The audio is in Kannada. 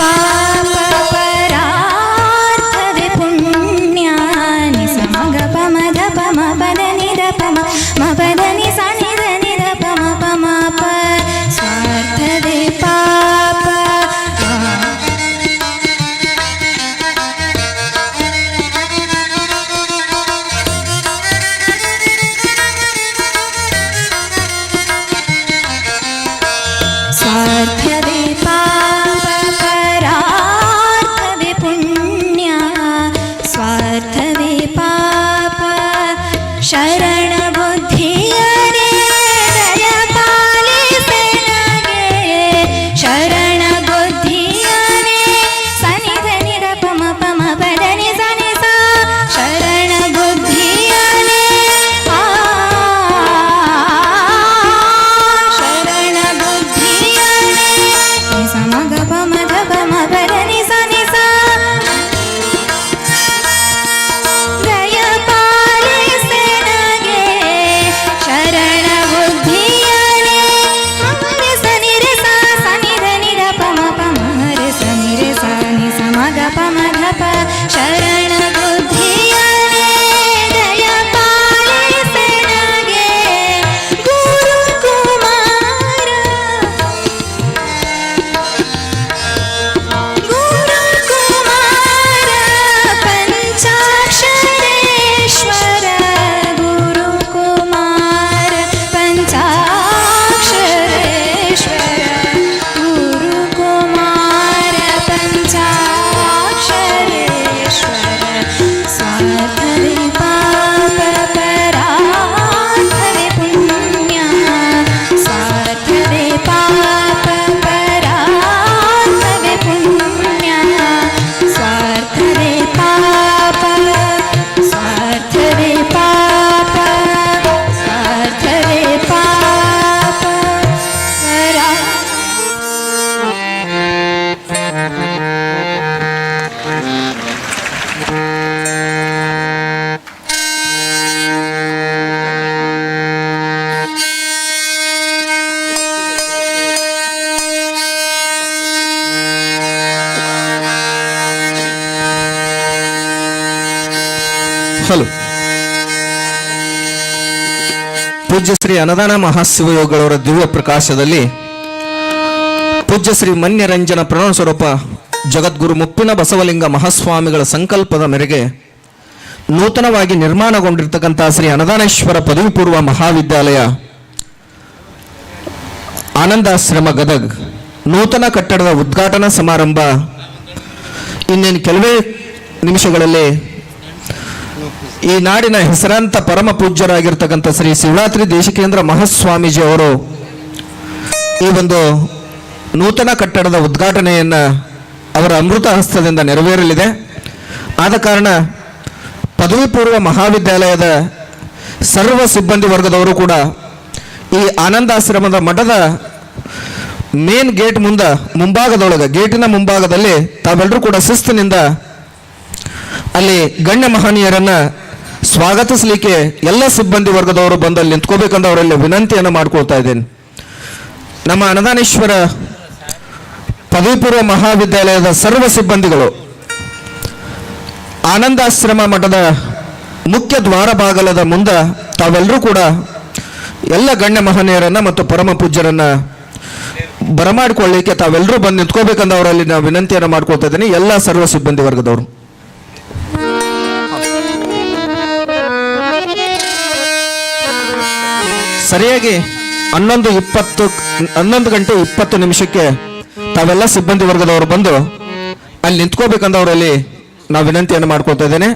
पा माधव शरण ಹಲೋ ಪೂಜ್ಯ ಶ್ರೀ ಅನದಾನ ಮಹಾಶಿವಯೋಗಳವರ ದಿವ್ಯ ಪ್ರಕಾಶದಲ್ಲಿ ಪೂಜ್ಯ ಶ್ರೀ ಮನ್ಯರಂಜನ ಪ್ರಣವ ಸ್ವರೂಪ ಜಗದ್ಗುರು ಮುಪ್ಪಿನ ಬಸವಲಿಂಗ ಮಹಾಸ್ವಾಮಿಗಳ ಸಂಕಲ್ಪದ ಮೇರೆಗೆ ನೂತನವಾಗಿ ನಿರ್ಮಾಣಗೊಂಡಿರ್ತಕ್ಕಂಥ ಶ್ರೀ ಅನದಾನೇಶ್ವರ ಪದವಿ ಪೂರ್ವ ಮಹಾವಿದ್ಯಾಲಯ ಆನಂದಾಶ್ರಮ ಗದಗ್. ನೂತನ ಕಟ್ಟಡದ ಉದ್ಘಾಟನಾ ಸಮಾರಂಭ ಇನ್ನೇನು ಕೆಲವೇ ನಿಮಿಷಗಳಲ್ಲಿ ಈ ನಾಡಿನ ಹೆಸರಾಂತ ಪರಮ ಪೂಜ್ಯರಾಗಿರ್ತಕ್ಕಂಥ ಶ್ರೀ ಶಿವರಾತ್ರಿ ದೇಶಿಕೇಂದ್ರ ಮಹಾಸ್ವಾಮೀಜಿ ಅವರು ಈ ಒಂದು ನೂತನ ಕಟ್ಟಡದ ಉದ್ಘಾಟನೆಯನ್ನ ಅವರ ಅಮೃತ ಹಸ್ತದಿಂದ ನೆರವೇರಲಿದೆ. ಆದ ಕಾರಣ ಪದವಿ ಪೂರ್ವ ಮಹಾವಿದ್ಯಾಲಯದ ಸರ್ವ ಸಿಬ್ಬಂದಿ ವರ್ಗದವರು ಕೂಡ ಈ ಆನಂದಾಶ್ರಮದ ಮಠದ ಮೇನ್ ಗೇಟ್ ಮುಂದ ಮುಂಭಾಗದೊಳಗೆ, ಗೇಟಿನ ಮುಂಭಾಗದಲ್ಲಿ ತಾವೆಲ್ಲರೂ ಕೂಡ ಶಿಸ್ತಿನಿಂದ ಅಲ್ಲಿ ಗಣ್ಯ ಮಹನೀಯರನ್ನ ಸ್ವಾಗತಿಸಲಿಕ್ಕೆ ಎಲ್ಲ ಸಿಬ್ಬಂದಿ ವರ್ಗದವರು ಬಂದು ಅಲ್ಲಿ ನಿಂತ್ಕೋಬೇಕಂತ ಅವರಲ್ಲಿ ವಿನಂತಿಯನ್ನು ಮಾಡ್ಕೊಳ್ತಾ ಇದ್ದೇನೆ. ನಮ್ಮ ಅನದಾನೇಶ್ವರ ಪದವಿ ಪೂರ್ವ ಮಹಾವಿದ್ಯಾಲಯದ ಸರ್ವ ಸಿಬ್ಬಂದಿಗಳು, ಆನಂದಾಶ್ರಮ ಮಠದ ಮುಖ್ಯ ದ್ವಾರ ಬಾಗಲದ ಮುಂದ ತಾವೆಲ್ಲರೂ ಕೂಡ ಎಲ್ಲ ಗಣ್ಯ ಮಹನೀಯರನ್ನ ಮತ್ತು ಪರಮ ಪೂಜ್ಯರನ್ನ ಬರಮಾಡಿಕೊಳ್ಳಿಕ್ಕೆ ತಾವೆಲ್ಲರೂ ಬಂದು ನಿಂತ್ಕೋಬೇಕಂತ ಅವರಲ್ಲಿ ನಾವು ವಿನಂತಿಯನ್ನು ಮಾಡ್ಕೊಳ್ತಾ ಇದ್ದೀನಿ. ಎಲ್ಲ ಸರ್ವ ಸಿಬ್ಬಂದಿ ವರ್ಗದವರು. ಸರಿಯಾಗಿ ಹನ್ನೊಂದು ಇಪ್ಪತ್ತು, ಹನ್ನೊಂದು ಗಂಟೆ ಇಪ್ಪತ್ತು ನಿಮಿಷಕ್ಕೆ ತಾವೆಲ್ಲ ಸಿಬ್ಬಂದಿ ವರ್ಗದವರು ಬಂದು ಅಲ್ಲಿ ನಿಂತ್ಕೋಬೇಕಂದವರಲ್ಲಿ ನಾವು ವಿನಂತಿಯನ್ನು ಮಾಡ್ಕೊಳ್ತಾ ಇದ್ದೇನೆ.